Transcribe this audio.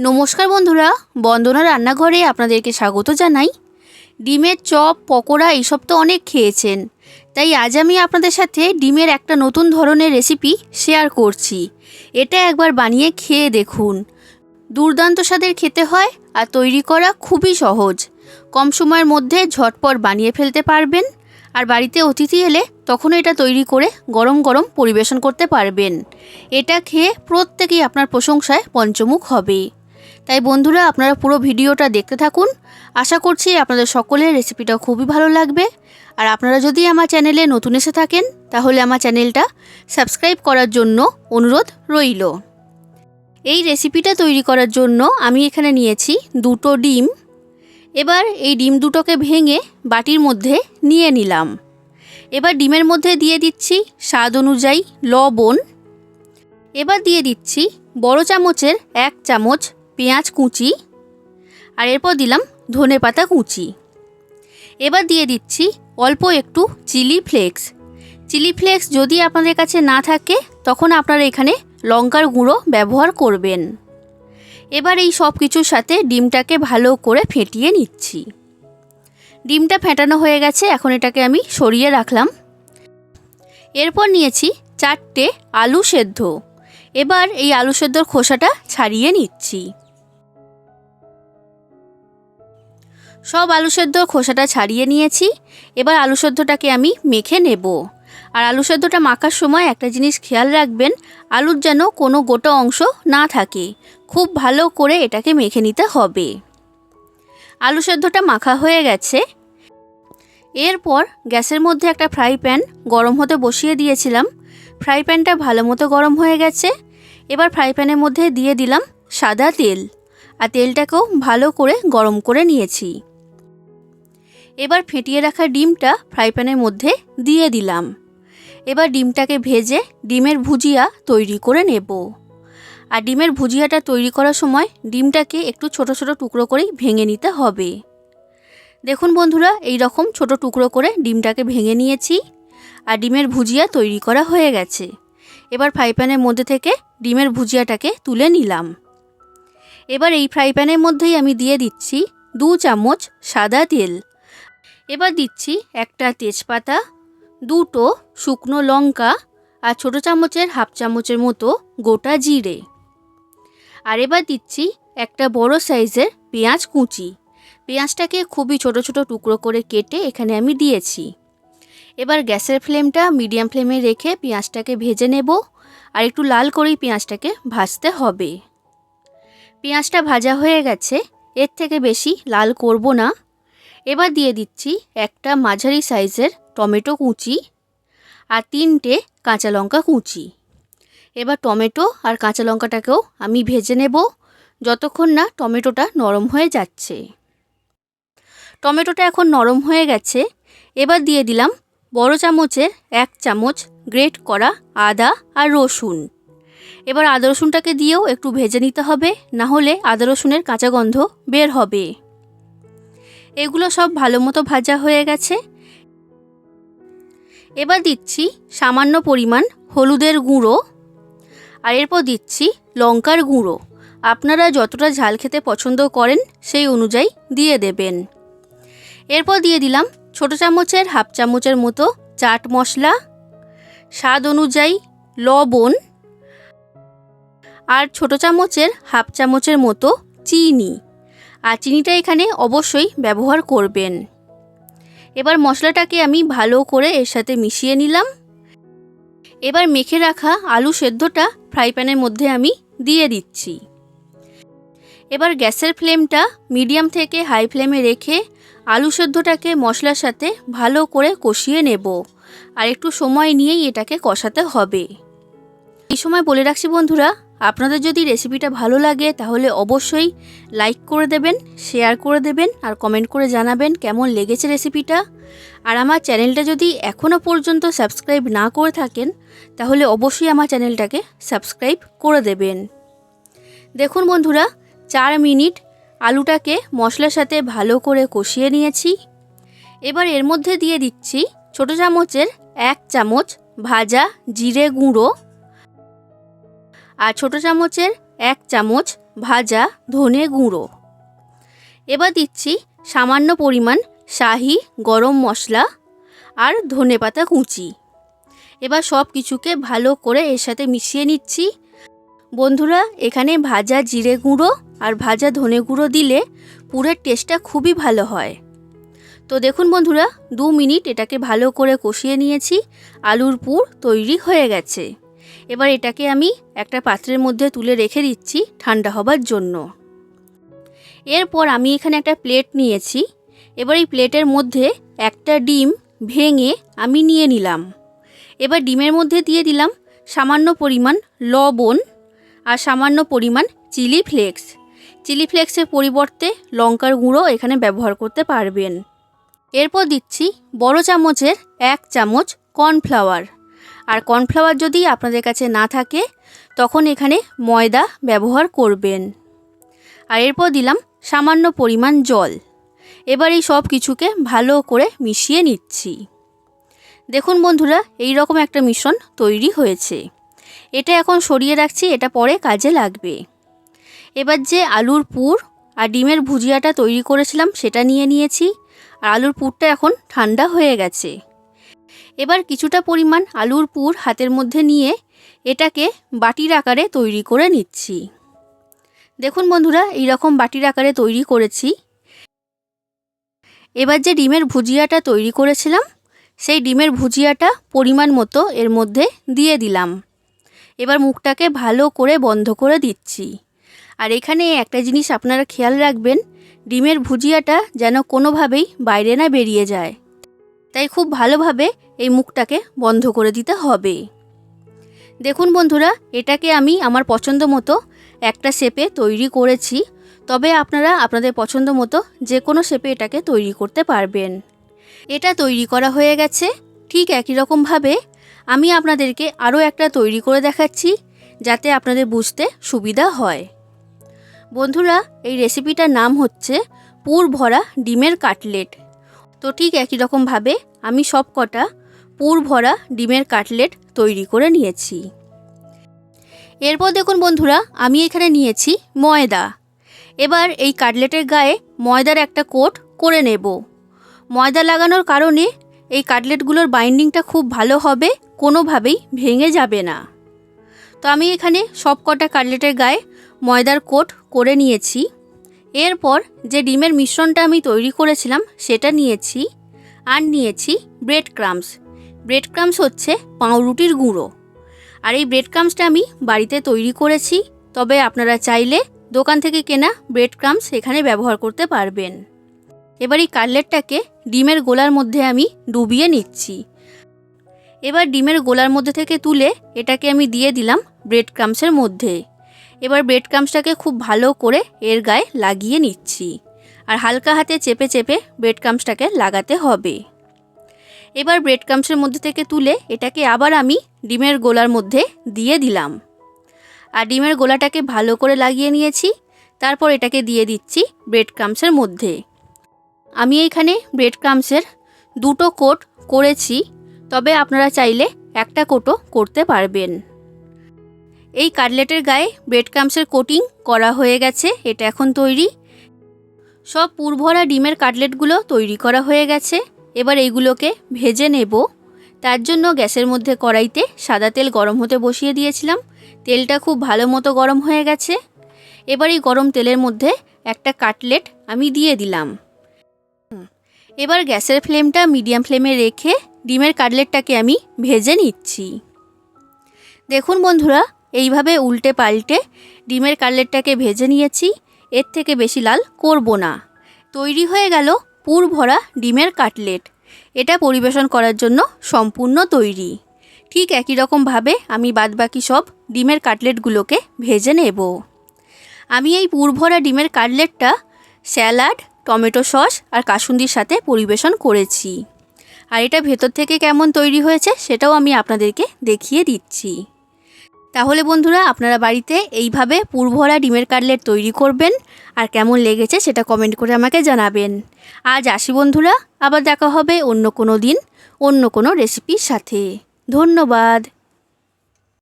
নমস্কার বন্ধুরা, বন্দনা রান্নাঘরে আপনাদেরকে স্বাগত জানাই। ডিমের চপ, পকোড়া, এইসব তো অনেক খেয়েছেন। তাই আজ আমি আপনাদের সাথে ডিমের একটা নতুন ধরনের রেসিপি শেয়ার করছি। এটা একবার বানিয়ে খেয়ে দেখুন। দুর্দান্ত স্বাদের খেতে হয় আর তৈরি করা খুবই সহজ। কম সময়ের মধ্যে ঝটপট বানিয়ে ফেলতে পারবেন আর বাড়িতে অতিথি এলে তখন এটা তৈরি করে গরম গরম পরিবেশন করতে পারবেন। এটা খেয়ে প্রত্যেকেই আপনার প্রশংসায় পঞ্চমুখ হবে। তাই বন্ধুরা আপনারা পুরো ভিডিওটা দেখতে থাকুন। আশা করছি আপনাদের সকলের রেসিপিটা খুবই ভালো লাগবে। আর আপনারা যদি আমার চ্যানেলে নতুন এসে থাকেন, তাহলে আমার চ্যানেলটা সাবস্ক্রাইব করার জন্য অনুরোধ রইল। এই রেসিপিটা তৈরি করার জন্য আমি এখানে নিয়েছি দুটো ডিম। এবার এই ডিম দুটোকে ভেঙে বাটির মধ্যে নিয়ে নিলাম। এবার ডিমের মধ্যে দিয়ে দিচ্ছি স্বাদ অনুযায়ী লবণ। এবার দিয়ে দিচ্ছি বড় চামচের এক চামচ পেঁয়াজ কুচি আর এরপর দিলাম ধনে পাতা কুচি। এবার দিয়ে দিচ্ছি অল্প একটু চিলি ফ্লেক্স। চিলি ফ্লেক্স যদি আপনাদের কাছে না থাকে, তখন আপনারা এখানে লঙ্কার গুঁড়ো ব্যবহার করবেন। এবার এই সব কিছুর সাথে ডিমটাকে ভালো করে ফেটিয়ে নিচ্ছি। ডিমটা ফেটানো হয়ে গেছে, এখন এটাকে আমি সরিয়ে রাখলাম। এরপর নিয়েছি চারটে আলু সেদ্ধ। এবার এই আলু সেদ্ধর খোসাটা ছাড়িয়ে নিচ্ছি। সব আলু সেদ্ধর খোসাটা ছাড়িয়ে নিয়েছি। এবার আলু সেদ্ধটাকে আমি মেখে নেব। আর আলু সেদ্ধটা মাখার সময় একটা জিনিস খেয়াল রাখবেন, আলুর যেন কোনো গোটা অংশ না থাকে। খুব ভালো করে এটাকে মেখে নিতে হবে। আলু সেদ্ধটা মাখা হয়ে গেছে। এরপর গ্যাসের মধ্যে একটা ফ্রাই প্যান গরম হতে বসিয়ে দিয়েছিলাম। ফ্রাই প্যানটা ভালো মতো গরম হয়ে গেছে। এবার ফ্রাই প্যানের মধ্যে দিয়ে দিলাম সাদা তেল। আর তেলটাকেও ভালো করে গরম করে নিয়েছি। এবার ফেটিয়ে রাখা ডিমটা ফ্রাই প্যানের মধ্যে দিয়ে দিলাম। এবার ডিমটাকে ভেজে ডিমের ভুজিয়া তৈরি করে নেব। আর ডিমের ভুজিয়াটা তৈরি করার সময় ডিমটাকে একটু ছোট ছোট টুকরো করেই ভেঙে নিতে হবে। দেখুন বন্ধুরা, এই রকম ছোট টুকরো করে ডিমটাকে ভেঙে নিয়েছি আর ডিমের ভুজিয়া তৈরি করা হয়ে গেছে। এবার ফ্রাই প্যানের মধ্যে থেকে ডিমের ভুজিয়াটাকে তুলে নিলাম। এবার এই ফ্রাই প্যানের মধ্যেই আমি দিয়ে দিচ্ছি দু চামচ সাদা তেল। এবার দিচ্ছি একটা তেজপাতা, দুটো শুকনো লঙ্কা আর ছোটো চামচের হাফ চামচের মতো গোটা জিরে। আর এবার দিচ্ছি একটা বড় সাইজের পেঁয়াজ কুচি। পেঁয়াজটাকে খুবই ছোট ছোট টুকরো করে কেটে এখানে আমি দিয়েছি। এবার গ্যাসের ফ্লেমটা মিডিয়াম ফ্লেমে রেখে পেঁয়াজটাকে ভেজে নেব আর একটু লাল করেই পেঁয়াজটাকে ভাজতে হবে। পেঁয়াজটা ভাজা হয়ে গেছে, এর থেকে বেশি লাল করব না। এবার দিয়ে দিচ্ছি একটা মাঝারি সাইজের টমেটো কুচি আর তিনটে কাঁচা লঙ্কা কুচি। এবার টমেটো আর কাঁচা লঙ্কাটাকেও আমি ভেজে নেব, যতক্ষণ না টমেটোটা নরম হয়ে যাচ্ছে। টমেটোটা এখন নরম হয়ে গেছে, এবার দিয়ে দিলাম বড় চামচের এক চামচ গ্রেট করা আদা আর রসুন। এবার আদা রসুনটাকে দিয়েও একটু ভেজে নিতে হবে, না হলে আদা রসুনের কাঁচা গন্ধ বের হবে। এগুলো সব ভালো মতো ভাজা হয়ে গেছে। এবার দিচ্ছি সামান্য পরিমাণ হলুদের গুঁড়ো আর এরপর দিচ্ছি লঙ্কার গুঁড়ো। আপনারা যতটা ঝাল খেতে পছন্দ করেন সেই অনুযায়ী দিয়ে দেবেন। এরপর দিয়ে দিলাম ছোটো চামচের, হাফ চামচের মতো চাট মশলা। স্বাদ অনুযায়ী লবণ আর ছোটো চামচের হাফ চামচের মতো চিনি। আর চিনিটা এখানে অবশ্যই ব্যবহার করবেন। এবার মশলাটাকে আমি ভালো করে এর সাথে মিশিয়ে নিলাম। এবার মেখে রাখা আলু সেদ্ধটা ফ্রাই প্যানের মধ্যে আমি দিয়ে দিচ্ছি। এবার গ্যাসের ফ্লেমটা মিডিয়াম থেকে হাই ফ্লেমে রেখে আলু সেদ্ধটাকে মশলার সাথে ভালো করে কষিয়ে নেব। আর একটু সময় নিয়েই এটাকে কষাতে হবে। এই সময় বলে রাখছি বন্ধুরা আপনাদের যদি রেসিপিটা ভালো লাগে, তাহলে অবশ্যই লাইক করে দেবেন শেয়ার করে দেবেন, আর কমেন্ট করে জানাবেন কেমন লেগেছে রেসিপিটা আর আমার চ্যানেলটা যদি এখনও পর্যন্ত সাবস্ক্রাইব না করে থাকেন, তাহলে অবশ্যই আমার চ্যানেলটাকে সাবস্ক্রাইব করে দেবেন। দেখুন বন্ধুরা, চার মিনিট আলুটাকে মশলার সাথে ভালো করে কষিয়ে নিয়েছি। এবার এর মধ্যে দিয়ে দিচ্ছি ছোটো চামচের এক চামচ ভাজা জিরে গুঁড়ো। আর ছোটো চামচের এক চামচ ভাজা ধনে গুঁড়ো। এবার দিচ্ছি সামান্য পরিমাণ শাহি গরম মশলা আর ধনেপাতা কুচি। এবার সব কিছুকে ভালো করে এর সাথে মিশিয়ে নিচ্ছি। বন্ধুরা, এখানে ভাজা জিরে গুঁড়ো আর ভাজা ধনে গুঁড়ো দিলে পুরের টেস্টটা খুবই ভালো হয়। তো দেখুন বন্ধুরা, দু মিনিট এটাকে ভালো করে কষিয়ে নিয়েছি। আলুর পুর তৈরি হয়ে গেছে। এবার এটাকে আমি একটা পাত্রের মধ্যে তুলে রেখে দিচ্ছি ঠান্ডা হবার জন্য। এরপর আমি এখানে একটা প্লেট নিয়েছি। এবার এই প্লেটের মধ্যে একটা ডিম ভেঙে আমি নিয়ে নিলাম। এবার ডিমের মধ্যে দিয়ে দিলাম সামান্য পরিমাণ লবণ আর সামান্য পরিমাণ চিলি ফ্লেক্স। চিলি ফ্লেক্সের পরিবর্তে লঙ্কার গুঁড়ো এখানে ব্যবহার করতে পারবেন। এরপর দিচ্ছি বড় চামচের এক চামচ কর্নফ্লাওয়ার। আর কর্নফ্লাওয়ার যদি আপনাদের কাছে না থাকে, তখন এখানে ময়দা ব্যবহার করবেন। আর এরপর দিলাম সামান্য পরিমাণ জল। এবার এই সব কিছুকে ভালো করে মিশিয়ে নিচ্ছি। দেখুন বন্ধুরা, এই রকম একটা মিশ্রণ তৈরি হয়েছে। এটা এখন সরিয়ে রাখছি, এটা পরে কাজে লাগবে। এবার যে আলুর পুর আর ডিমের ভুজিয়াটা তৈরি করেছিলাম, সেটা নিয়ে নিয়েছি। আর আলুর পুরটা এখন ঠান্ডা হয়ে গেছে। এবার কিছুটা পরিমাণ আলুর পুর হাতের মধ্যে নিয়ে এটাকে বাটির আকারে তৈরি করে নিচ্ছি। দেখুন বন্ধুরা এই রকম বাটির আকারে তৈরি করেছি। এবার যে ডিমের ভুজিয়াটা তৈরি করেছিলাম, সেই ডিমের ভুজিয়াটা পরিমাণ মতো এর মধ্যে দিয়ে দিলাম। এবার মুখটাকে ভালো করে বন্ধ করে দিচ্ছি। আর এখানে একটা জিনিস আপনারা খেয়াল রাখবেন, ডিমের ভুজিয়াটা যেন কোনোভাবেই বাইরে না বেরিয়ে যায়। তাই খুব ভালোভাবে এই মুখটাকে বন্ধ করে দিতে হবে। দেখুন বন্ধুরা, এটাকে আমি আমার পছন্দ মতো একটা শেপে তৈরি করেছি। তবে আপনারা আপনাদের পছন্দ মতো যে কোনো শেপে এটাকে তৈরি করতে পারবেন। এটা তৈরি করা হয়ে গেছে। ঠিক একই রকমভাবে আমি আপনাদেরকে আরও একটা তৈরি করে দেখাচ্ছি, যাতে আপনাদের বুঝতে সুবিধা হয়। বন্ধুরা, এই রেসিপিটার নাম হচ্ছে পুর ভরা ডিমের কাটলেট। তো ঠিক একই রকমভাবে আমি সব কটা পুর ভরা ডিমের কাটলেট তৈরি করে নিয়েছি। এরপর দেখুন বন্ধুরা, আমি এখানে নিয়েছি ময়দা। এবার এই কাটলেটের গায়ে ময়দার একটা কোট করে নেব। ময়দা লাগানোর কারণে এই কাটলেটগুলোর বাইন্ডিংটা খুব ভালো হবে, কোনোভাবেই ভেঙে যাবে না। তো আমি এখানে সব কটা কাটলেটের গায়ে ময়দার কোট করে নিয়েছি। এরপর যে ডিমের মিশ্রণটা আমি তৈরি করেছিলাম, সেটা নিয়েছি আর নিয়েছি ব্রেড ক্রামস ব্রেড ক্রামস হচ্ছে পাউরুটির গুঁড়ো। আর এই ব্রেড ক্রামসটা আমি বাড়িতে তৈরি করেছি, তবে আপনারা চাইলে দোকান থেকে কেনা ব্রেড ক্রামস এখানে ব্যবহার করতে পারবেন। এবার এই কাটলেটটাকে ডিমের গোলার মধ্যে আমি ডুবিয়ে নিচ্ছি। এবার ডিমের গোলার মধ্যে থেকে তুলে এটাকে আমি দিয়ে দিলাম ব্রেড ক্রামসের মধ্যে। এবার ব্রেড ক্রামসটাকে খুব ভালো করে এর গায়ে লাগিয়ে নিচ্ছি। আর হালকা হাতে চেপে চেপে ব্রেড ক্রামসটাকে লাগাতে হবে। এবার ব্রেড ক্রামসের মধ্যে থেকে তুলে এটাকে আবার আমি ডিমের গোলার মধ্যে দিয়ে দিলাম। আর ডিমের গোলাটাকে ভালো করে লাগিয়ে নিয়েছি। তারপর এটাকে দিয়ে দিচ্ছি ব্রেড ক্রামসের মধ্যে। আমি এইখানে ব্রেড ক্রামসের দুটো কোট করেছি, তবে আপনারা চাইলে একটা কোটও করতে পারবেন। এই কাটলেটের গায়ে ব্রেড ক্রামসের কোটিং করা হয়ে গেছে, এটা এখন তৈরি। সব পুরভরা ডিমের কাটলেটগুলো তৈরি করা হয়ে গেছে। এবার এইগুলোকে ভেজে নেব। তার জন্য গ্যাসের মধ্যে কড়াইতে সাদা তেল গরম হতে বসিয়ে দিয়েছিলাম। তেলটা খুব ভালো মতো গরম হয়ে গেছে। এবার এই গরম তেলের মধ্যে একটা কাটলেট আমি দিয়ে দিলাম। এবার গ্যাসের ফ্লেমটা মিডিয়াম ফ্লেমে রেখে ডিমের কাটলেটটাকে আমি ভেজে নিচ্ছি। দেখুন বন্ধুরা এইভাবে উল্টে পাল্টে ডিমের কাটলেটটাকে ভেজে নিয়েছি। এর থেকে বেশি লাল করব না। তৈরি হয়ে গেল পুর ভরা ডিমের কাটলেট। এটা পরিবেশন করার জন্য সম্পূর্ণ তৈরি। ঠিক একই রকমভাবে আমি বাদবাকি সব ডিমের কাটলেটগুলোকে ভেজে নেব। আমি এই পুর ভরা ডিমের কাটলেটটা স্যালাড, টমেটো সস আর কাসুন্দির সাথে পরিবেশন করেছি। আর এটা ভেতর থেকে কেমন তৈরি হয়েছে সেটাও আমি আপনাদেরকে দেখিয়ে দিচ্ছি। তাহলে বন্ধুরা আপনারা বাড়িতে এইভাবে পুরভরা ডিমের কাটলেট তৈরি করবেন আর কেমন লেগেছে সেটা কমেন্ট করে আমাকে জানাবেন। আজ আসি বন্ধুরা, আবার দেখা হবে অন্য কোনো দিন, অন্য কোনো রেসিপির সাথে। ধন্যবাদ।